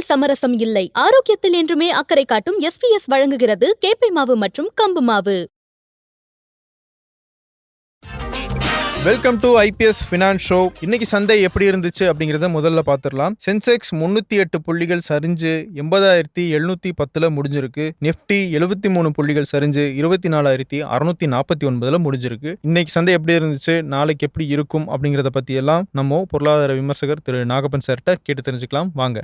சுவையில் சமரசம் இல்லை. ஆரோக்கியத்தில் என்றுமே அக்கறை காட்டும் எஸ்பிஎஸ் வழங்குகிறது கேப்பை மாவு மற்றும் கம்பு மாவு. Welcome to IPS finance show இன்னைக்கு சந்தை எப்படி இருந்துச்சு அப்படிங்கிறத முதல்ல பார்த்துடலாம். சென்செக்ஸ் முன்னூத்தி எட்டு புள்ளிகள் சரிஞ்சு எண்பதாயிரத்தி எழுநூத்தி பத்துல முடிஞ்சிருக்கு. நிஃப்டி எழுபத்தி மூணு புள்ளிகள் சரிஞ்சு இருபத்தி நாலாயிரத்தி அறுநூத்தி நாற்பத்தி ஒன்பதுல முடிஞ்சிருக்கு. இன்னைக்கு சந்தை எப்படி இருந்துச்சு? நாளைக்கு எப்படி இருக்கும் அப்படிங்கிறத பத்தி எல்லாம் நம்ம பொருளாதார விமர்சகர் திரு நாகப்பன் சார்கிட்ட கேட்டு தெரிஞ்சுக்கலாம். வாங்க.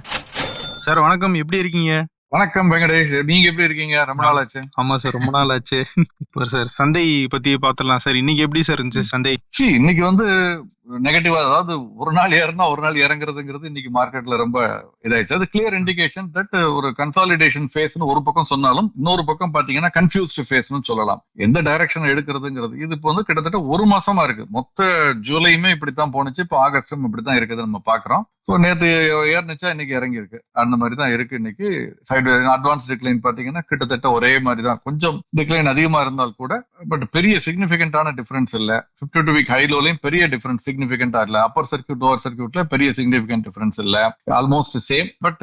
சார் வணக்கம் எப்படி இருக்கீங்க? வணக்கம் வெங்கடேஷ். நீங்க எப்படி இருக்கீங்க? ரொம்ப நாள் ஆச்சு ஆமா சார் ரொம்ப நாள் ஆச்சு இப்போ சார் சந்தை பத்தி பார்த்துடலாம் சார். இன்னைக்கு எப்படி சார் இருந்துச்சு சந்தை? சி இன்னைக்கு வந்து நெகட்டிவா அதாவது ஒரு நாள் ஏறினா ஒரு நாள் இறங்குறதுங்கிறது இன்னைக்கு மார்க்கெட்ல ரொம்ப இதாயிடுச்சு. அது கிளியர் இண்டிகேஷன் தட் ஒரு கன்சாலிடேஷன் ஃபேஸ்னு ஒரு பக்கம் சொன்னாலும் இன்னொரு பக்கம் பாத்தீங்கன்னா கன்ஃபியூஸ்டு ஃபேஸ்னு சொல்லலாம். எந்த டைரக்ஷன் எடுக்கிறதுங்கிறது இது இப்போ வந்து கிட்டத்தட்ட ஒரு மாசமா இருக்கு. மொத்த ஜூலையுமே இப்படித்தான் போனுச்சு இப்போ ஆகஸ்டும் இப்படித்தான் இருக்குது நம்ம பாக்குறோம். ஸோ நேற்று ஏறினுச்சா இன்னைக்கு இறங்கி இருக்கு அந்த மாதிரி தான் இருக்கு இன்னைக்கு. சைடு அட்வான்ஸ் டிக்ளைன் பார்த்தீங்கன்னா கிட்டத்தட்ட ஒரே மாதிரி தான் கொஞ்சம் டிக்ளைன் அதிகமாக இருந்தால் கூட பட் பெரிய சிக்னிஃபிகண்டான டிஃபரன்ஸ் இல்லை. ஃபிஃப்டி டூ வீக் ஹைலோலையும் பெரிய டிஃபரன்ஸ் சிக்னிஃபிகண்டாக இல்லை. அப்பர் சர்க்கியூட் லோவர் சர்க்கியூட்ல பெரிய சிக்னிஃபிகண்ட் டிஃபரன்ஸ் இல்லை. ஆல்மோஸ்ட் சேம் பட்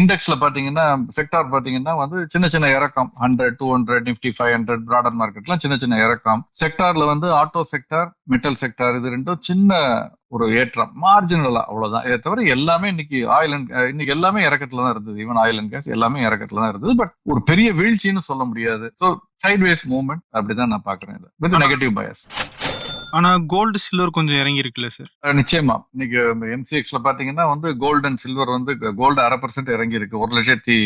இண்டெக்ஸ்ல பார்த்தீங்கன்னா செக்டார் பார்த்தீங்கன்னா வந்து சின்ன சின்ன இறக்கம். Hundred two hundred Nifty five hundred broader மார்க்கெட்லாம் சின்ன சின்ன இறக்கம். செக்டார்ல வந்து ஆட்டோ செக்டார் மெட்டல் செக்டார் இது ரெண்டும் சின்ன ஒரு ஏற்றம். மார்ஜினலா அவ்வளவுதான். இதை தவிர எல்லாமே இன்னைக்கு ஆயில் அண்ட் இன்னைக்கு எல்லாமே இறக்கத்துல தான் இருந்தது. ஈவன் ஆயில் அண்ட் கேஸ் எல்லாமே இறக்கத்துல தான் இருந்தது. பட் ஒரு பெரிய வீழ்ச்சின்னு சொல்ல முடியாது. ஸோ சைட்வேஸ் மூவ்மெண்ட் அப்படிதான் நான் பாக்குறேன் இது. வித் நெகட்டிவ் பயஸ் ஆனா கோல்டு சில்வர் கொஞ்சம் இறங்கி இருக்குல்ல சார் நிச்சயமா. இன்னைக்கு எம்சிஎக்ஸ்ல பாத்தீங்கன்னா வந்து கோல்டு அண்ட் சில்வர் வந்து கோல்டு அரை பர்சன்ட் இறங்கி இருக்கு ஒரு லட்சத்தி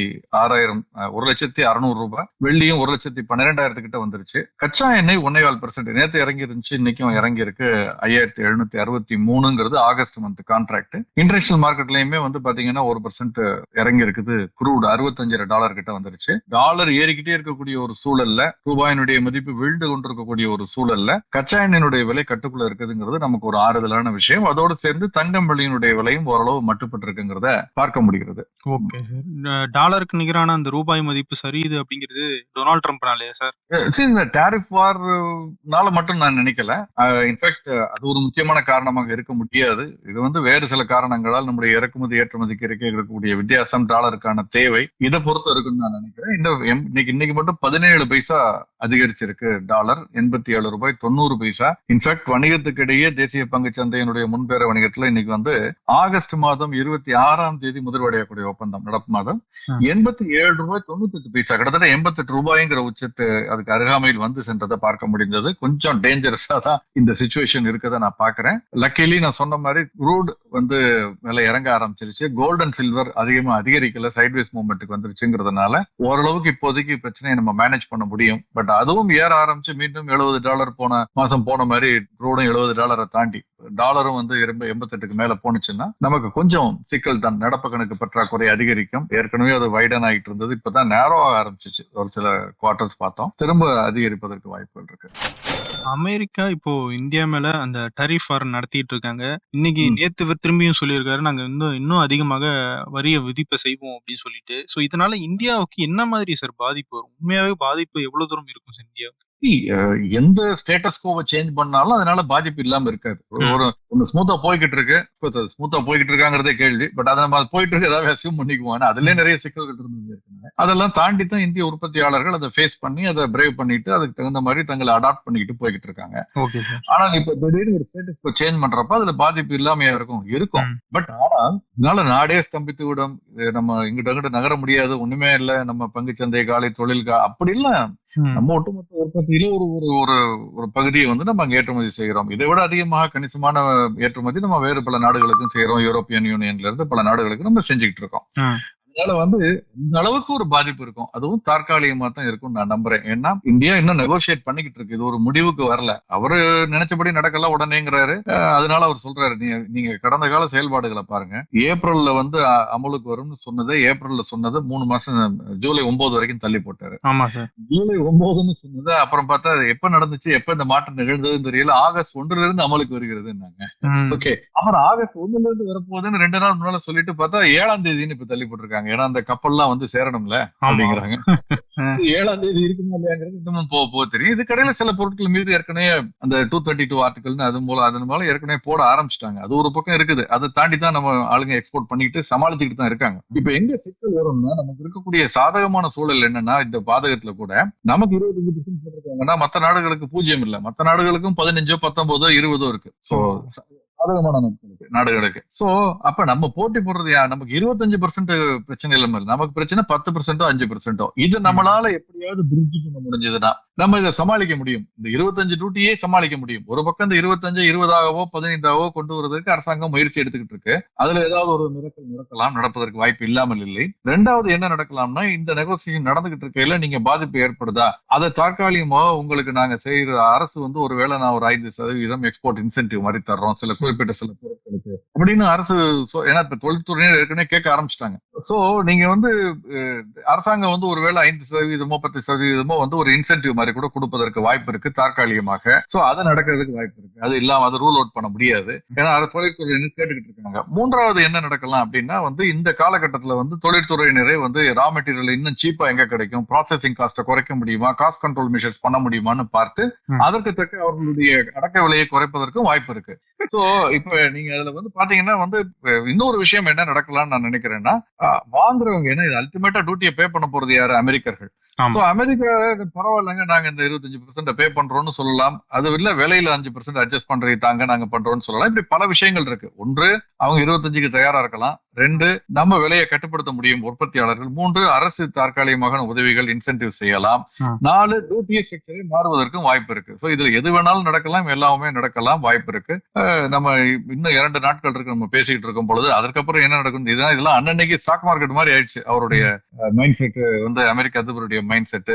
ஆறாயிரம் ஒரு லட்சத்தி அறுநூறு ரூபாய். வெள்ளியும் ஒரு லட்சத்தி பன்னிரெண்டாயிரத்து கிட்ட வந்துருச்சு. கச்சா எண்ணெய் ஒன்னே கால் பர்சன்ட் நேற்று இறங்கி இருந்துச்சு இன்னைக்கும் இறங்கி இருக்கு ஐயாயிரத்தி எழுநூத்தி அறுபத்தி மூணுங்கிறது ஆகஸ்ட் மந்த் கான்ட்ராக்ட் இன்டர்நேஷனல் மார்க்கெட்லயுமே வந்து பாத்தீங்கன்னா ஒரு பர்சன்ட் இறங்கி இருக்குது குரூட் அறுபத்தஞ்சு டாலர் கிட்ட வந்துருச்சு. டாலர் ஏறிக்கிட்டே இருக்கக்கூடிய ஒரு சூழல்ல ரூபாயினுடைய மதிப்பு வீழ்ந்து கொண்டிருக்கக்கூடிய ஒரு சூழல்ல கச்சா எண்ணெயினுடைய விலை கட்டுக்குள்ள இருக்குதுங்கிறது நமக்கு ஒரு ஆறுதலான விஷயம். அதோடு சேர்ந்து தங்கம் வெள்ளியினுடைய விலையும் ஓரளவு மட்டுப்பட்டு இருக்குங்கிறத பார்க்க முடிகிறது. ஓகே டாலருக்கு நிகரான அந்த ரூபாய் மதிப்பு சரியுது அப்படிங்கிறது டொனால்ட் ட்ரம்ப்னாலே சார்? இந்த டாரிஃப் வார்னால மட்டும் நான் நினைக்கல. இன்ஃபேக்ட் அது ஒரு முக்கியமான காரணமாக இருக்க முடியாது. இது வந்து வேறு சில காரணங்களால் நம்முடைய இறக்குமதி ஏற்றுமதிக்கு இருக்க இருக்கக்கூடிய வித்தியாசம் டாலருக்கான தேவை. இதை பொறுத்து இருக்குன்னு நான் நினைக்கிறேன். இந்த இன்னைக்கு இன்னைக்கு மட்டும் பதினேழு பைசா அதிகரிச்சிருக்கு டாலர் எண்பத்தி ஏழு ரூபாய் தொண்ணூறு பைசா. இன்ஃபேக்ட் வணிகத்துக்கு இடையே தேசிய பங்கு சந்தையினுடைய முன்பேற வணிகத்துல இன்னைக்கு வந்து ஆகஸ்ட் மாதம் இருபத்தி ஆறாம் தேதி முதிர்வடையக்கூடிய ஒப்பந்தம் நடப்பு மாதம். எண்பத்தி ஏழு ரூபாய் தொண்ணூத்தி எட்டு பைசா. கிட்டத்தட்ட எண்பத்தெட்டு ரூபாய்ங்கிற உச்சத்து அதுக்கு அருகாமையில் வந்து சென்றதை பார்க்க முடிந்தது. கொஞ்சம் டேஞ்சரஸா தான் இந்த சுச்சுவேஷன் இருக்கதை நான் பாக்குறேன் லக்கிலி நான் சொன்ன மாதிரி ரூட் வந்து விலை இறங்க ஆரம்பிச்சிருச்சு. கோல்ட் அண்ட் சில்வர் அதிகமா அதிகரிக்கல. சைட்வேஸ் மூவ்மெண்ட்டுக்கு வந்துருச்சுங்கிறதுனால ஓரளவுக்கு இப்போதைக்கு பிரச்சனையை நம்ம மேனேஜ் பண்ண முடியும். பட் அதுவும் ஏற ஆரம்பிச்சு மீண்டும் எழுபது டாலர் போன மாசம் போன மாதிரி ரூடும் எழுபது டாலரை தாண்டி. டாலரும் வந்து எண்பத்தெட்டுக்கு மேல போனுச்சுன்னா நமக்கு கொஞ்சம் சிக்கல் தான். நடப்பு கணக்கு பற்றாக்குறை அதிகரிக்கும். ஏற்கனவே அது வைடன் ஆகிட்டு இருந்தது. இப்பதான் நேரோ ஆரம்பிச்சிச்சு. ஒரு சில குவார்டர்ஸ் பார்த்தோம். திரும்ப அதிகரிப்பதற்கு வாய்ப்புகள் இருக்கு. அமெரிக்கா இப்போ இந்தியா மேல அந்த டரிஃப் வார் நடத்திட்டு இருக்காங்க. இன்னைக்கு. நேத்து திரும்பியும் சொல்லியிருக்காரு. நாங்க இன்னும் இன்னும் அதிகமாக வரிய விதிப்பை செய்வோம் அப்படின்னு சொல்லிட்டு. சோ இதனால இந்தியாவுக்கு என்ன மாதிரி சார் பாதிப்பு வரும்? உண்மையாவே பாதிப்பு எவ்வளவு தூரம் இருக்கும் இந்தியாவுக்கு அஹ் எந்த ஸ்டேட்டஸ் கோவை சேஞ்ச் பண்ணாலும் அதனால பாதிப்பு இல்லாம இருக்காது. ஒரு- ஒண்ணு ஸ்மூத்தா போய்கிட்டு இருக்கு. ஸ்மூத்தா போய்கிட்டு இருக்காங்கிறதே கேள்வி. பட் அதை நம்ம போயிட்டு இருக்கு ஏதாவது அசியூம் பண்ணிக்குவோம். ஆனா நிறைய சிக்கல்கள் இருந்தது. அதெல்லாம் தாண்டி தான் இந்திய உற்பத்தியாளர்கள் அதை ஃபேஸ் பண்ணி அதை பிரேவ் பண்ணிட்டு அதுக்கு தகுந்த மாதிரி தங்களை அடாப்ட் பண்ணிக்கிட்டு போய்கிட்டு இருக்காங்க. ஆனா இப்ப திடீர்னு ஒரு ஸ்டேட்டஸ் சேஞ்ச் பண்றப்ப அதுல பாதிப்பு இல்லாமையா இருக்கும்? இருக்கும். பட் ஆனா இதனால நாடே ஸ்தம்பித்து விடும். நம்ம இங்கிட்ட அங்கிட்ட நகர முடியாது ஒண்ணுமே இல்ல. நம்ம பங்குச்சந்தை காலை தொழில் அப்படி இல்ல. நம்ம ஒட்டுமொத்த உற்பத்தியில ஒரு ஒரு ஒரு ஒரு பகுதியை வந்து நம்ம ஏற்றுமதி செய்கிறோம் இதை விட அதிகமாக கணிசமான ஏற்றுமதி நம்ம வேறு பல நாடுகளுக்கும் செய்யறோம் யூரோப்பியன் யூனியன்ல இருந்து பல நாடுகளுக்கு நம்ம செஞ்சுக்கிட்டு இருக்கோம். அதனால வந்து இந்த அளவுக்கு ஒரு பாதிப்பு இருக்கும். அதுவும் தற்காலிகமா தான் இருக்கும் நான் நம்புறேன். ஏன்னா இந்தியா இன்னும் நெகோசியேட் பண்ணிக்கிட்டு இருக்கு. இது ஒரு முடிவுக்கு வரல. அவரு நினைச்சபடி நடக்கல உடனேங்கிறாரு. அதனால அவர் சொல்றாரு நீங்க கடந்த கால செயல்பாடுகளை பாருங்க. ஏப்ரல்ல வந்து அமலுக்கு வரும்னு சொன்னது ஏப்ரல்ல சொன்னது மூணு மாசம் ஜூலை ஒன்பது வரைக்கும் தள்ளி போட்டாரு. ஜூலை ஒன்பதுன்னு சொன்னது அப்புறம் பார்த்தா எப்ப நடந்துச்சு? எப்ப இந்த மாற்றம் நிகழ்ந்ததுன்னு தெரியல. ஆகஸ்ட் ஒன்றுல இருந்து அமலுக்கு வருகிறதுன்னாங்க. ஓகே. அப்புறம் ஆகஸ்ட் ஒண்ணுல இருந்து வரப்போகுதுன்னு ரெண்டு நாள் முன்னால சொல்லிட்டு பார்த்தா ஏழாம் தேதின்னு இப்ப தள்ளி போட்டிருக்காங்க. அப்படிங்கிறாங்க ஏன்னா அந்த கப்பல்லாம் வந்து சேரணும்ல அப்படிங்கிறாங்க. ஏழாம் தேதி இருக்குமா இல்லையாங்கிறது இன்னமும் போக போக தெரியும். இது கடையில சில பொருட்கள் மீது ஏற்கனவே அந்த டூ தேர்ட்டி டூ ஆர்டிகல்னு அது மூலம் அதன் மூலம் ஏற்கனவே போட ஆரம்பிச்சிட்டாங்க. அது ஒரு பக்கம் இருக்குது. அதை தாண்டி தான் நம்ம ஆளுங்க எக்ஸ்போர்ட் பண்ணிட்டு சமாளிச்சுக்கிட்டு தான் இருக்காங்க. இப்ப எங்க சிக்கல் வரும்னா நமக்கு இருக்கக்கூடிய சாதகமான சூழல் என்னன்னா இந்த பாதகத்துல கூட நமக்கு இருபத்தஞ்சு பர்சன்ட் போட்டிருக்காங்கன்னா மத்த நாடுகளுக்கு பூஜ்ஜியம் இல்ல. மத்த நாடுகளுக்கும் பதினஞ்சோ பத்தொன்பதோ இருபதோ இருக்கு. சோ சாதகமான நாட்களுக்கு நாடுகளுக்கு. சோ அப்ப நம்ம போட்டி போடுறது யார்? நமக்கு இருபத்தஞ்சு பர்சன்ட் பிரச்சனை இல்ல நமக்கு பிரச்சனை பத்து பர்சன்டோ அஞ்சு பர்சன்டோ இது நம்மளால எப்படியாவது பிரிட்ஜ் பண்ண முடிஞ்சதுன்னா நம்ம இதை சமாளிக்க முடியும். இந்த இருபத்தஞ்சு டியூட்டியே சமாளிக்க முடியும். ஒரு பக்கம் இந்த இருபத்தஞ்சு இருபதாகவோ பதினைந்தாவோ கொண்டு வருவதற்கு அரசாங்கம் முயற்சி எடுத்துக்கிட்டு இருக்கு. அதுல ஏதாவது ஒரு மிரக்கல் நடக்கலாம் நடப்பதற்கு வாய்ப்பு இல்லாமல் இல்லை. ரெண்டாவது என்ன நடக்கலாம்னா இந்த நெகோசியேஷன் நடந்துகிட்டு இருக்கையில நீங்க பாதிப்பு ஏற்படுதா? அதை தற்காலிகமாக உங்களுக்கு நாங்க செய்யற அரசு வந்து ஒருவேளை நான் ஒரு ஐந்து சதவீதம் எக்ஸ்போர்ட் இன்சென்டிவ் மாதிரி தர்றோம். சில குறிப்பிட்ட சில பொருட்களுக்கு. அப்படின்னு அரசு ஏன்னா இப்ப தொழில்துறையினர் ஏற்கனவே கேட்க ஆரம்பிச்சிட்டாங்க. சோ நீங்க வந்து அரசாங்கம் வந்து ஒருவேளை ஐந்து சதவீதமோ பத்து சதவீதமோ வந்து ஒரு இன்சென்டிவ் மாதிரி கூட கொடுப்பதற்கு வாய்ப்பு இருக்கு தற்காலிகமாக. சோ அது நடக்கிறதுக்கு வாய்ப்பு இருக்கு. அது இல்லாம அதை ரூல் அவுட் பண்ண முடியாது. ஏன்னா அது தொழில்துறையினர் கேட்டுக்கிட்டு இருக்காங்க. மூன்றாவது என்ன நடக்கலாம் அப்படின்னா வந்து இந்த காலகட்டத்துல வந்து தொழில்துறையினரே வந்து ரா மெட்டீரியல் இன்னும் சீப்பா எங்க கிடைக்கும்? ப்ராசஸிங் காஸ்ட்டை குறைக்க முடியுமா? காஸ்ட் கண்ட்ரோல் மெஷர்ஸ் பண்ண முடியுமான்னு பார்த்து. அதற்கு தக்க அவர்களுடைய அடக்க விலையை குறைப்பதற்கும் வாய்ப்பு இருக்கு. சோ இப்ப நீங்க அதுல வந்து பாத்தீங்கன்னா வந்து இன்னொரு விஷயம் என்ன நடக்கலாம்னு நான் நினைக்கிறேன்னா வாங்குறவங்க ஏன்னா இது அல்டிமேட்டா டியூட்டியை பே பண்ண போறது யாரு? அமெரிக்கர்கள். சோ அமெரிக்கா பரவாயில்லைங்க நாங்க இந்த இருபத்தஞ்சு பெர்சென்ட் பே பண்றோம்னு சொல்லலாம். அது இல்ல விலையில அஞ்சு பெர்சென்ட் அட்ஜஸ்ட் பண்றது தாங்க நாங்க பண்றோம்னு சொல்லலாம். இப்படி பல விஷயங்கள் இருக்கு. ஒன்று அவங்க இருபத்தஞ்சுக்கு தயாரா இருக்கலாம். ரெண்டு நம்ம விலையை கட்டுப்படுத்த முடியும் உற்பத்தியாளர்கள். மூன்று அரசு தற்காலிகமாக உதவிகள் இன்சென்டிவ் செய்யலாம். நாலு டியூட்டி ஸ்ட்ரக்சரை மாறுவதற்கும் வாய்ப்பு இருக்கு. சோ இதுல எது வேணாலும் நடக்கலாம் எல்லாமே நடக்கலாம் வாய்ப்பு இருக்கு. நம்ம இன்னும் இரண்டு நாட்கள் இருக்கு நம்ம பேசிக்கிட்டு இருக்கும் பொழுது. அதுக்கப்புறம் என்ன நடக்கும்? இதுதான் இதெல்லாம் அன்னன்னைக்கு ஸ்டாக் மார்க்கெட் மாதிரி ஆயிடுச்சு. அவருடைய மைண்ட் செட் வந்து அமெரிக்க அதிபருடைய மைண்ட் செட்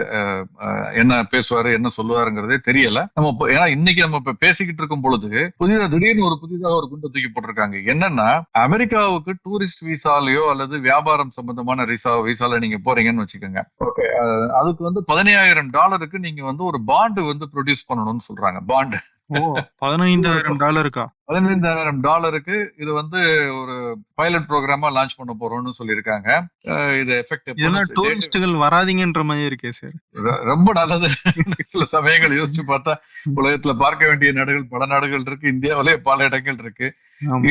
என்ன பேசுவாரு என்ன சொல்லுவாருங்கிறதே தெரியல. நம்ம ஏன்னா இன்னைக்கு நம்ம இப்ப பேசிக்கிட்டு இருக்கும் பொழுது புதிதா திடீர்னு ஒரு புதிதாக ஒரு குண்டை தூக்கி போட்டிருக்காங்க. என்னன்னா அமெரிக்காவுக்கு டூரிஸ்ட் விசாலயோ அல்லது வியாபாரம் சம்பந்தமான விசா விசால நீங்க போறீங்கன்னு வச்சுக்கோங்க. அதுக்கு வந்து பதினையாயிரம் டாலருக்கு நீங்க வந்து ஒரு பாண்டு வந்து ப்ரொடியூஸ் பண்ணணும்னு சொல்றாங்க. பாண்டு ஓ பதினைந்தாயிரம் டாலருக்கா? பதினைந்தாயிரம் டாலருக்கு இது வந்து ஒரு பைலட் ப்ரோக்ராமா லான்ச் பண்ண போறோம்னு சொல்லியிருக்காங்க. இது எஃபெக்ட் இதெல்லாம் டூரிஸ்டுகள் வராதீங்கன்ற மாதிரி இருக்கே சார் ரொம்ப நல்லது. சில சமயங்கள் யோசிச்சு பார்த்தா உலகத்துல பார்க்க வேண்டிய நாடுகள் பல நாடுகள் இருக்கு. இந்தியாவிலே பல இடங்கள் இருக்கு.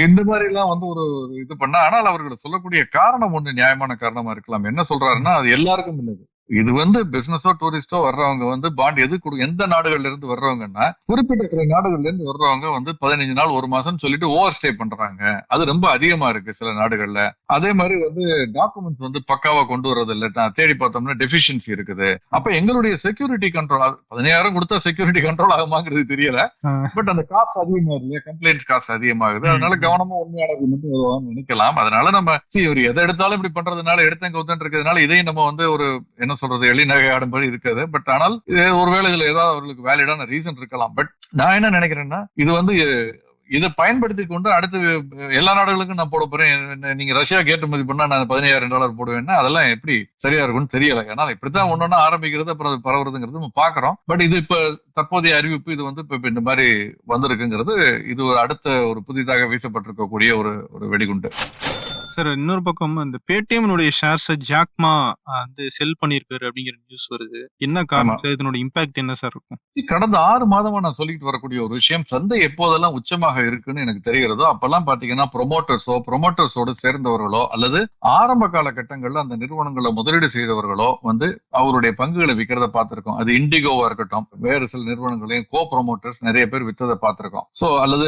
இந்த மாதிரி எல்லாம் வந்து ஒரு இது பண்ணா ஆனால் அவர்கள் சொல்லக்கூடிய காரணம் ஒண்ணு நியாயமான காரணமா இருக்கலாம். என்ன சொல்றாருன்னா அது எல்லாருக்கும் இல்லது இது வந்து பிசினஸோ டூரிஸ்டோ வர்றவங்க வந்து பாண்ட் எது கொடு எந்த நாடுகள்ல இருந்து வர்றவங்கன்னா குறிப்பிட்ட சில நாடுகள்ல இருந்து வர்றவங்க வந்து பதினஞ்சு நாள் ஒரு மாசம் சொல்லிட்டு ஓவர் ஸ்டே பண்றாங்க. அது ரொம்ப அதிகமா இருக்கு சில நாடுகள்ல. அதே மாதிரி வந்து டாக்குமெண்ட்ஸ் வந்து பக்காவா கொண்டு வர்றது இல்ல தேடி பார்த்தோம்னா டெஃபிஷியன்சி இருக்குது. அப்ப எங்களுடைய செக்யூரிட்டி கண்ட்ரோல் பதினாயிரம் கொடுத்தா செக்யூரிட்டி கண்ட்ரோல் ஆகுமாங்கிறது தெரியல. பட் அந்த காசு அதிகமாகுது இல்லையா? கம்ப்ளைண்ட் காசு அதிகமாகுது. அதனால கவனமா உண்மையானது மட்டும் வருவான்னு நினைக்கலாம். அதனால நம்ம இவர் எதை எடுத்தாலும் இப்படி பண்றதுனால எடுத்தங்க ஒத்தன் இருக்கிறதுனால இதையும் நம்ம வந்து ஒரு என்ன சொல்றது எளி நகையாடும்படி இருக்குது பட் ஆனால் ஒருவேளை இதுல ஏதாவது அவர்களுக்கு வேலிடான ரீசன் இருக்கலாம். பட் நான் என்ன நினைக்கிறேன்னா இது வந்து இதை பயன்படுத்தி கொண்டு அடுத்து எல்லா நாடுகளுக்கும் நான் போட போறேன். என்ன- நீங்க ரஷ்யாவுக்கு ஏற்றுமதி பண்ணா நான் பதினாயிரம் டாலர் போடுவேன்னா அதெல்லாம் எப்படி சரியா இருக்கும்னு தெரியல. ஏன்னா இப்படித்தான் ஒன்னொன்னா ஆரம்பிக்கிறது அப்புறம் அது பரவுறதுங்கிறது பாக்குறோம் பட் இது இப்ப தற்போதைய அறிவிப்பு இது வந்து இப்ப இப்ப இந்த மாதிரி வந்திருக்குங்கிறது இது ஒரு அடுத்த ஒரு புதிதாக வீசப்பட்டிருக்கக்கூடிய ஒரு ஒரு வெடிகுண்டு. சார் இன்னொரு பக்கம் இந்த பேடிஎம்னுடைய ஷேர்ஸை ஜாக்மா வந்து செல் பண்ணியிருக்காரு அப்படிங்கிற நியூஸ் வருது. என்ன காரணம் சார்? இதனோட இம்பாக்ட் என்ன சார் இருக்கும்? கடந்த ஆறு மாதமா நான் சொல்லிட்டு வரக்கூடிய ஒரு விஷயம் சந்தை எப்போதெல்லாம் உச்சமாக இருக்குன்னு எனக்கு தெரிகிறதோ அப்பெல்லாம் பாத்தீங்கன்னா ப்ரொமோட்டர்ஸோ ப்ரொமோட்டர்ஸோடு சேர்ந்தவர்களோ அல்லது ஆரம்ப காலகட்டங்கள்ல அந்த நிறுவனங்களை முதலீடு செய்தவர்களோ வந்து அவருடைய பங்குகளை விற்கிறத பார்த்திருக்கோம். அது இண்டிகோவா இருக்கட்டும் வேறு சில நிறுவனங்களையும் கோ ப்ரொமோட்டர்ஸ் நிறைய பேர் வித்ததை பார்த்திருக்கோம். சோ அல்லது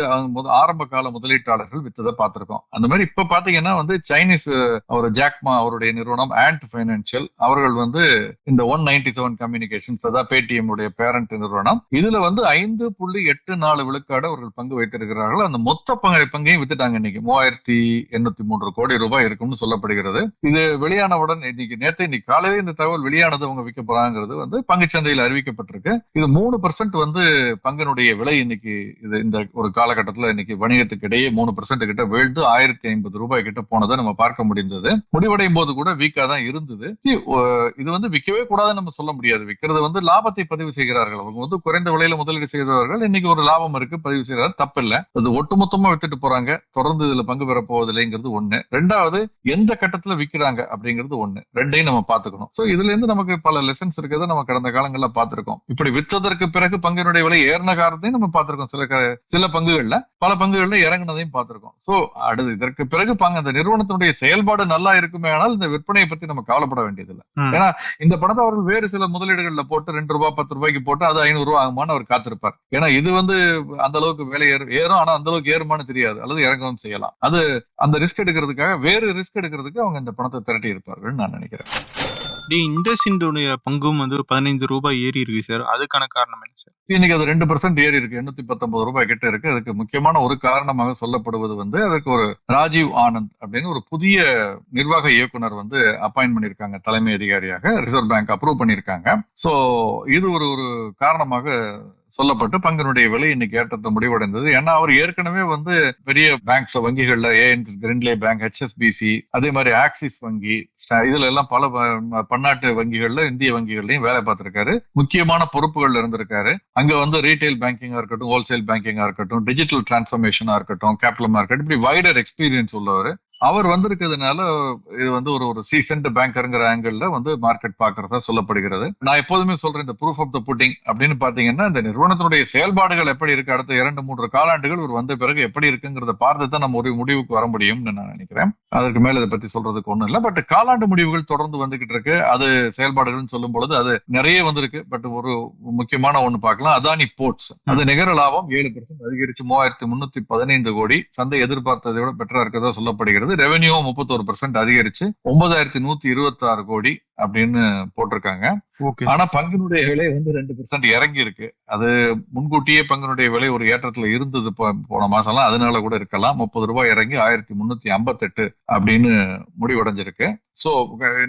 ஆரம்ப கால முதலீட்டாளர்கள் வித்ததை பார்த்திருக்கோம். அந்த மாதிரி இப்ப பாத்தீங்கன்னா வந்து வந்து சைனீஸ் அவர் ஜாக்மா அவருடைய நிறுவனம் ஆண்ட் பைனான்சியல் அவர்கள் வந்து இந்த ஒன் நைன்டி செவன் கம்யூனிகேஷன்ஸ் அதாவது பேடிஎம் உடைய பேரண்ட் நிறுவனம். இதுல வந்து ஐந்து புள்ளி எட்டு நாலு விழுக்காடு அவர்கள் பங்கு வைத்திருக்கிறார்கள். அந்த மொத்த பங்கு பங்கையும் வித்துட்டாங்க இன்னைக்கு. மூவாயிரத்தி எண்ணூத்தி மூன்று கோடி ரூபாய் இருக்கும்னு சொல்லப்படுகிறது. இது வெளியானவுடன் இன்னைக்கு நேற்று இன்னைக்கு காலையில இந்த தகவல் வெளியானது அவங்க விற்க போறாங்கிறது வந்து பங்கு சந்தையில் அறிவிக்கப்பட்டிருக்கு. இது மூணு பர்சன்ட் வந்து பங்கினுடைய விலை இன்னைக்கு இது இந்த ஒரு காலகட்டத்தில் இன்னைக்கு வணிகத்துக்கு இடையே மூணு பர்சன்ட் கிட்ட வீழ்ந்து ஆயிரத்தி ஐம்பது ரூபாய் கிட்ட போன போனதை நம்ம பார்க்க முடிந்தது. முடிவடையும் போது கூட வீக்கா தான் இருந்தது. இது வந்து விற்கவே கூடாதுன்னு நம்ம சொல்ல முடியாது. விற்கிறது வந்து லாபத்தை பதிவு செய்கிறார்கள். அவங்க வந்து குறைந்த விலையில முதலீடு செய்தவர்கள். இன்னைக்கு ஒரு லாபம் இருக்கு பதிவு செய்கிறார் தப்பில்லை. அது ஒட்டுமொத்தமா வித்துட்டு போறாங்க. தொடர்ந்து இதுல பங்கு பெற போவதில்லைங்கிறது ஒண்ணு. ரெண்டாவது எந்த கட்டத்துல விக்கிறாங்க அப்படிங்கிறது ஒண்ணு. ரெண்டையும் நம்ம பாத்துக்கணும் சோ இதுல இருந்து நமக்கு பல லெசன்ஸ் இருக்கிறத நம்ம கடந்த காலங்கள்ல பார்த்திருக்கோம். இப்படி விற்றதற்கு பிறகு பங்கினுடைய விலை ஏறின காரணத்தையும் நம்ம பார்த்திருக்கோம். சில க- சில பங்குகள்ல பல பங்குகள்ல இறங்குனதையும் பார்த்திருக்கோம். சோ அடுத்து இதற்கு பிறகு பங்கு அந்த நிறுவனத்தினுடைய செயல்பாடு நல்லா இருக்குமே ஆனால் இந்த விற்பனையை பத்தி நம்ம கவலைப்பட வேண்டியதில்லை. ஏன்னா இந்த பணத்தை அவர்கள் வேறு சில முதலீடுகள்ல போட்டு ரெண்டு ரூபாய் பத்து ரூபாய்க்கு போட்டு அது ஐநூறு ரூபாய் ஆகுமான்னு அவர் காத்திருப்பார். ஏன்னா இது வந்து அந்த அளவுக்கு விலை ஏறு ஏறும் ஆனா அந்த அளவுக்கு ஏறுமான்னு தெரியாது. அல்லது இறங்கவும் செய்யலாம். அது அந்த ரிஸ்க் எடுக்கிறதுக்காக வேறு ரிஸ்க் எடுக்கிறதுக்கு அவங்க இந்த பணத்தை திரட்டி இருப்பார்கள் நான் நினைக்கிறேன். அப்படியே இண்டஸ்இண்டோடைய பங்கும் வந்து பதினைந்து ரூபாய் ஏறி இருக்கு சார் அதுக்கான காரணம் என்ன சார் இன்னைக்கு அது ரெண்டு பர்சன்ட் ஏறி இருக்கு. எண்ணூத்தி பத்தொன்பது ரூபாய் கிட்ட இருக்கு. அதுக்கு முக்கியமான ஒரு காரணமாக சொல்லப்படுவது வந்து அதுக்கு ஒரு ராஜீவ் ஆனந்த் அப்படின்னு ஒரு புதிய நிர்வாக இயக்குனர் வந்து அப்பாயின்ட் பண்ணியிருக்காங்க. தலைமை அதிகாரியாக ரிசர்வ் பேங்க் அப்ரூவ் பண்ணிருக்காங்க சோ இது ஒரு ஒரு காரணமாக சொல்லப்பட்டு பங்கினுடைய விலை இன்னைக்கு ஏற்றத்தை முடிவடைந்தது. ஏன்னா அவர் ஏற்கனவே வந்து பெரிய banks வங்கிகள்ல A N Grindlays bank HSBC அதே மாதிரி ஆக்சிஸ் வங்கி இதுல எல்லாம் பல பன்னாட்டு வங்கிகள்ல இந்திய வங்கிகள்லயும் வேலை பார்த்திருக்காரு. முக்கியமான பொறுப்புகள்ல இருந்திருக்காரு. அங்க வந்து ரீட்டைல் பேங்கிங்கா இருக்கட்டும் ஹோல்சேல் பேங்கிங்கா இருக்கட்டும் டிஜிட்டல் டிரான்ஸ்பர்மேஷனா இருக்கட்டும் கேபிட்டல் மார்க்கெட் இப்படி வைடர் எக்ஸ்பீரியன்ஸ் உள்ளவர். அவர் வந்திருக்கிறதுனால இது வந்து ஒரு ஒரு சீசன்ட் பேங்கருங்கிற ஆங்கிள் வந்து மார்க்கெட் பாக்குறதா சொல்லப்படுகிறது. நான் எப்போதுமே சொல்றேன் இந்த ப்ரூஃப் ஆஃப் த புட்டிங் அப்படின்னு பாத்தீங்கன்னா இந்த நிறுவனத்தினுடைய செயல்பாடுகள் எப்படி இருக்கு அடுத்த இரண்டு மூன்று காலாண்டுகள் ஒரு வந்த பிறகு எப்படி இருக்குங்கிறத பார்த்து தான் நம்ம ஒரு முடிவுக்கு வர முடியும்னு நான் நினைக்கிறேன். அதற்கு மேல இதை பத்தி சொல்றதுக்கு ஒண்ணும் இல்லை. பட் காலாண்டு முடிவுகள் தொடர்ந்து வந்துகிட்டு இருக்கு. அது செயல்பாடுகள்னு சொல்லும் பொழுது அது நிறைய வந்திருக்கு. பட் ஒரு முக்கியமான ஒண்ணு பார்க்கலாம். அதானி போர்ட்ஸ். அது நிகர லாபம் ஏழு பர்சன்ட் அதிகரிச்சு மூவாயிரத்தி முன்னூத்தி பதினைந்து கோடி. சந்தை எதிர்பார்த்ததை விட பெட்டரா இருக்கதா சொல்லப்படுகிறது. ரெவென்யூ முப்பத்தோரு பர்சன்ட் அதிகரிச்சு ஒன்பதாயிரத்தி நூத்தி இருபத்தி ஆறு கோடி அப்படின்னு போட்டிருக்காங்க. ஆனா பங்கினுடைய விலை வந்து ரெண்டு பெர்சென்ட் இறங்கி இருக்கு அது முன்கூட்டியே பங்கினுடைய விலை ஒரு ஏற்றத்துல இருந்தது போன மாசம்லாம். அதனால கூட இருக்கலாம். முப்பது ரூபாய் இறங்கி ஆயிரத்தி முன்னூத்தி ஐம்பத்தெட்டு அப்படின்னு முடிவடைஞ்சிருக்கு. சோ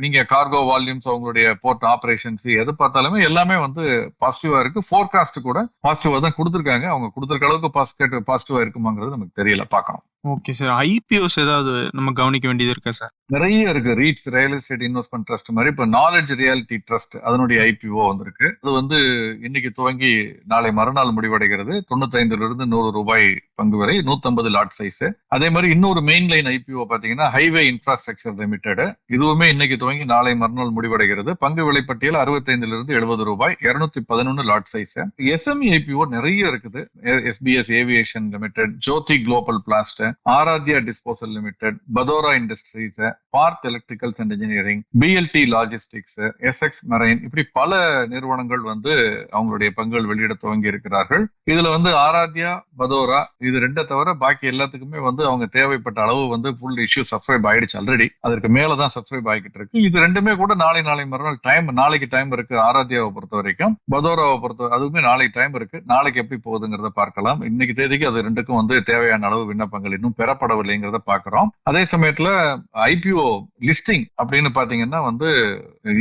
நீங்க கார்கோ வால்யூம்ஸ் அவங்களுடைய போர்ட் ஆபரேஷன்ஸ் எது பார்த்தாலுமே எல்லாமே வந்து பாசிட்டிவா இருக்கு. ஃபோர்காஸ்ட் கூட பாசிட்டிவா தான் கொடுத்துருக்காங்க. அவங்க கொடுத்துருக்க அளவுக்கு பாசிட்டிவ் பாசிட்டிவா இருக்குமாங்கிறது நமக்கு தெரியல. பார்க்கணும். Okay sir. ஐபிஓஸ் ஏதாவது நம்ம கவனிக்க வேண்டியது இருக்கா சார்? நிறைய இருக்கு. REITs real estate investment trust மாதிரி இப்ப நாலேஜ் ரியாலிட்டி ட்ரஸ்ட் அதனுடைய ஐபிஓ வந்திருக்கு. அது வந்து இன்னைக்கு துவங்கி நாளை மறுநாள் முடிவடைகிறது. தொண்ணூத்தைந்துல இருந்து நூறு ரூபாய் பங்கு வரை 150 லாட் சைஸ் அதே மாதிரி இன்னொரு மெயின் லைன் ஐபிஓ பாத்தீங்கன்னா ஹைவே இன்ஃப்ராஸ்ட்ரக்சர் லிமிடெட் இதுவுமே இன்னைக்கு துவங்கி நாளை மறுநாள் முடிவடைகிறது. பங்கு விலைப்பட்டியல் அறுபத்தைந்துல இருந்து எழுபது ரூபாய் இருநூத்தி பதினொன்னு லாட் சைஸ் எஸ்எம்இ ஐபிஓ நிறைய இருக்குது. SPS Aviation Limited Jyoti Global Plast Aradhya Disposal Limited Bhadora Industries Parth Electricals and Engineering BLT Logistics SX Marine இப்படி பல நிறுவனங்கள் வந்து அவங்களுடைய பங்குகள் வெளியிட துவங்கி இருக்கிறார்கள். இதுல வந்து ஆராத்யா பதோரா இது ரெண்டை தவிர பாக்கி எல்லாத்துக்குமே வந்து அவங்க தேவைப்பட்ட அளவு வந்து ஃபுல் இஷ்யூ சப்ஸ்கிரைப் ஆயிடுச்சு ஆல்ரெடி அதற்கு மேலதான் சப்ஸ்கிரைப் ஆகிட்டு இருக்கு. இது ரெண்டுமே கூட நாளை நாளை மறுநாள் டைம் நாளைக்கு டைம் இருக்கு ஆராத்யாவை பொறுத்த வரைக்கும். பதோராவை பொறுத்த அதுவுமே நாளைக்கு டைம் இருக்கு. நாளைக்கு எப்படி போகுதுங்கிறத பார்க்கலாம். இன்னைக்கு தேதிக்கு அது ரெண்டுக்கும் வந்து தேவையான அளவு விண்ணப்பங்கள் இன்னும் பெறப்படவில்லைங்கிறத பாக்குறோம் அதே சமயத்துல ஐபிஓ லிஸ்டிங் அப்படின்னு பாத்தீங்கன்னா வந்து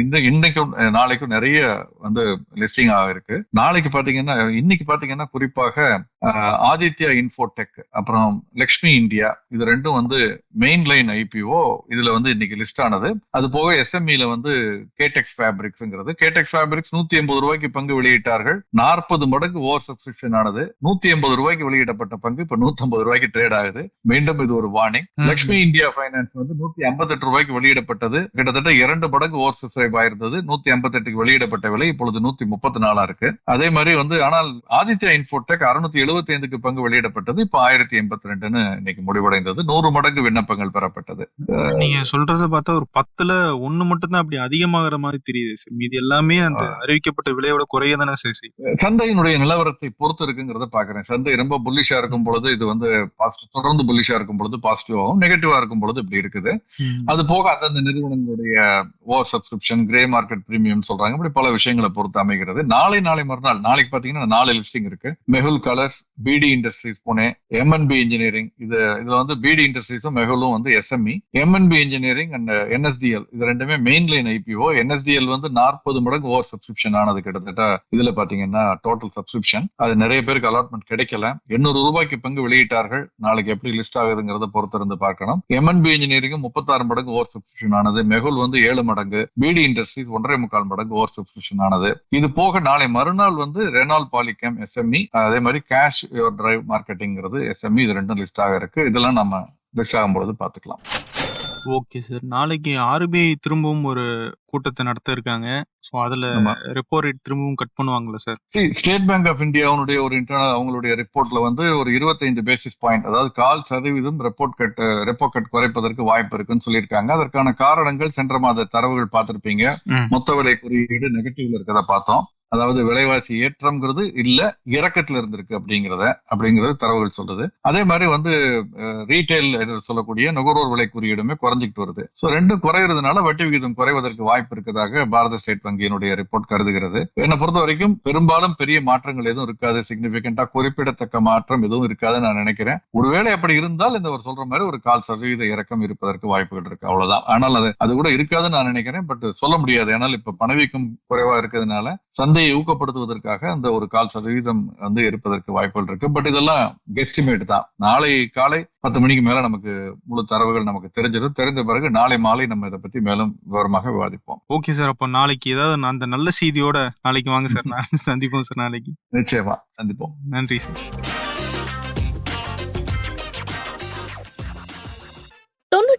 இந்த இன்னைக்கும் நாளைக்கும் நிறைய வந்து லிஸ்டிங் ஆக இருக்கு. நாளைக்கு பாத்தீங்கன்னா இன்னைக்கு பாத்தீங்கன்னா குறிப்பாக ஆதித்யா இன்ஃபோடெக் அப்புறம் லக்ஷ்மி இந்தியா இது ரெண்டும் வந்து மெயின் லைன் ஐபிஓ இதுல வந்து இன்னைக்கு லிஸ்ட் ஆனது. அது போக எஸ்எம்இல வந்து கேடெக்ஸ் ஃபேப்ரிக்ஸ்ங்கிறது கேடெக்ஸ் ஃபேப்ரிக்ஸ் நூத்தி எண்பது ரூபாய்க்கு பங்கு வெளியிட்டார்கள். நாற்பது மடங்கு ஓவர் சப்ஸ்கிரிப்ஷன் ஆனது. நூத்தி எண்பது ரூபாய்க்கு வெளியிடப்பட்ட பங்கு இப்ப நூத்தி ஐம்பது ரூபாய்க்கு ட்ரேட் ஆகுது. மீண்டும் இது ஒரு வார்னிங். லக்ஷ்மி இந்தியா ஃபைனான்ஸ் வந்து நூத்தி ஐம்பத்தெட்டு ரூபாய்க்கு வெளியிடப்பட்டது. கிட்டத்தட்ட இரண்டு மடங்கு ஓவர் சப்ஸ்கிரைப் ஆயிருந்தது. நூத்தி ஐம்பத்தெட்டுக்கு வெளியிடப்பட்ட விலை இப்பொழுது நூத்தி முப்பத்தி நாலா இருக்கு. அதே மாதிரி வந்து ஆனால் ஆதித்யா இன்ஃபோடெக் அறுநூத்தி எழுபத்தி ஐந்துக்கு பங்கு வெளியிடப்பட்டது. இப்ப ஆயிரத்தி எண்பத்தி ரெண்டுன்னு இன்னைக்கு முடிவடைந்தது. நூறு மடங்கு விண்ணப்பங்கள் பெறப்பட்டது. நீங்க சொல்றத பார்த்தா ஒரு பத்துல ஒண்ணு மட்டும் தான் அப்படி அதிகமாகிற மாதிரி தெரியுது மீதி எல்லாமே அந்த அறிவிக்கப்பட்ட விலையோட குறைய தானே. சந்தையினுடைய நிலவரத்தை பொறுத்து இருக்குங்கிறத பாக்குறேன் சந்தை ரொம்ப புல்லிஷா இருக்கும் பொழுது இது வந்து தொடர்ந்து புல்லிஷா இருக்கும் பொழுது பாசிட்டிவ் ஆகும் நெகட்டிவா இருக்கும் பொழுது இப்படி இருக்குது. அது போக அந்தந்த நிறுவனங்களுடைய over subscription grey market premium சொல்றாங்க. இப்படி பல விஷயங்களை பொறுத்து அமைகிறது. நாளை நாளை மறுநாள் நாளைக்கு பாத்தீங்கன்னா நாலு லிஸ்டிங் இருக்கு. Mehul Colors PD Industries Pune MNB Engineering இது இதுல வந்து பிடி இண்டஸ்ட்ரீஸும் மெகுலும் வந்து SME MNB Engineering and NSDL இது ரெண்டுமே மெயின் லைன் ஐபிஓ என்எஸ்டிஎல் வந்து நாற்பது மடங்கு ஓவர் சப்ஸ்கிரிப்ஷன் ஆனது கிட்டத்தட்ட. இதுல பாத்தீங்கன்னா டோட்டல் சப்ஸ்கிரிப்ஷன் அது நிறைய பேருக்கு அலாட்மெண்ட் கிடைக்கல. எண்ணூறு ரூபாய்க்கு பங்கு வெளியிட்டார்கள். நாளைக்கு எப்படி லிஸ்ட் ஆகுதுங்கிறத பொறுத்திருந்து பார்க்கணும். எம்என்பி இன்ஜினியரிங் முப்பத்தாறு மடங்கு ஓவர் சப்ஸ்கிரிப்ஷன் ஆனது. மெகுல் வந்து ஏழு மடங்கு. பிடி இண்டஸ்ட்ரீஸ் ஒன்றரை முக்கால் மடங்கு ஓவர் சப்ஸ்கிரிப்ஷன் ஆனது. இது போக நாளை மறுநாள் வந்து ரெனால் பாலிகேம் எஸ்எம்இ அதே மாதிரி கேஷ் யுவர் டிரைவ் மார்க்கெட்டிங்கிறது எஸ்எம்இ இது ரெண்டும் லிஸ்ட் ஆக இருக்கு. இதெல்லாம் நம்ம லிஸ்ட் ஆகும்பொழுது பார்த்துக்கலாம். ஓகே சார் நாளைக்கு ஆர்பிஐ திரும்பவும் ஒரு கூட்டத்தை நடத்த இருக்காங்க ஸோ அதுல. ரெப்போ ரேட் திரும்பவும் கட் பண்ணுவாங்களா சார் ஸ்டேட் பேங்க் ஆஃப் இந்தியாவுடைய ஒரு இன்டர்னல் அவங்களுடைய ரிப்போர்ட்ல வந்து ஒரு 25 பேசிஸ் பாயிண்ட் அதாவது கால் சதவீதம் ரெப்போர்ட் கட் ரெப்போ கட் குறைப்பதற்கு வாய்ப்பு இருக்குன்னு சொல்லியிருக்காங்க. அதற்கான காரணங்கள் சென்ற மாத தரவுகள் பார்த்திருப்பீங்க. மொத்த விலை குறியீடு நெகட்டிவ்ல இருக்கிறத பார்த்தோம். அதாவது விலைவாசி ஏற்றம்ங்கிறது இல்ல இறக்கத்துல இருந்திருக்கு அப்படிங்கிறத அப்படிங்கறது தரவுகள் சொல்றது. அதே மாதிரி வந்து ரீட்டைல் சொல்லக்கூடிய நுகர்வோர் விலை குறியீடுமே குறைஞ்சிக்கிட்டு வருது. சோ ரெண்டும் குறையிறதுனால வட்டி விகிதம் குறைவதற்கு வாய்ப்பு இருக்கதாக பாரத ஸ்டேட் வங்கியினுடைய ரிப்போர்ட் கருதுகிறது. என்னை பொறுத்த வரைக்கும் பெரும்பாலும் பெரிய மாற்றங்கள் எதுவும் இருக்காது. சிக்னிபிகண்டா குறிப்பிடத்தக்க மாற்றம் எதுவும் இருக்காதுன்னு நான் நினைக்கிறேன். ஒருவேளை அப்படி இருந்தால் இந்த ஒரு சொல்ற மாதிரி ஒரு கால் சதவீத இறக்கம் இருப்பதற்கு வாய்ப்புகள் இருக்கு. அவ்வளவுதான். ஆனால் அது அது கூட இருக்காதுன்னு நான் நினைக்கிறேன். பட் சொல்ல முடியாது. ஏன்னால் இப்ப பணவீக்கம் குறைவா இருக்கிறதுனால சந்தை சந்தையை ஊக்கப்படுத்துவதற்காக அந்த ஒரு கால் சதவீதம் வந்து இருப்பதற்கு வாய்ப்புகள் இருக்கு. பட் இதெல்லாம் கெஸ்டிமேட் தான். நாளை காலை பத்து மணிக்கு மேல நமக்கு முழு தரவுகள் நமக்கு தெரிஞ்சிடும். தெரிந்த பிறகு நாளை மாலை நம்ம இதை பத்தி மேலும் விவரமாக விவாதிப்போம். ஓகே சார் அப்போ நாளைக்கு ஏதாவது அந்த நல்ல செய்தியோட நாளைக்கு வாங்க சார் நான் சந்திப்போம் சார் நாளைக்கு. நிச்சயமா. சந்திப்போம். நன்றி சார்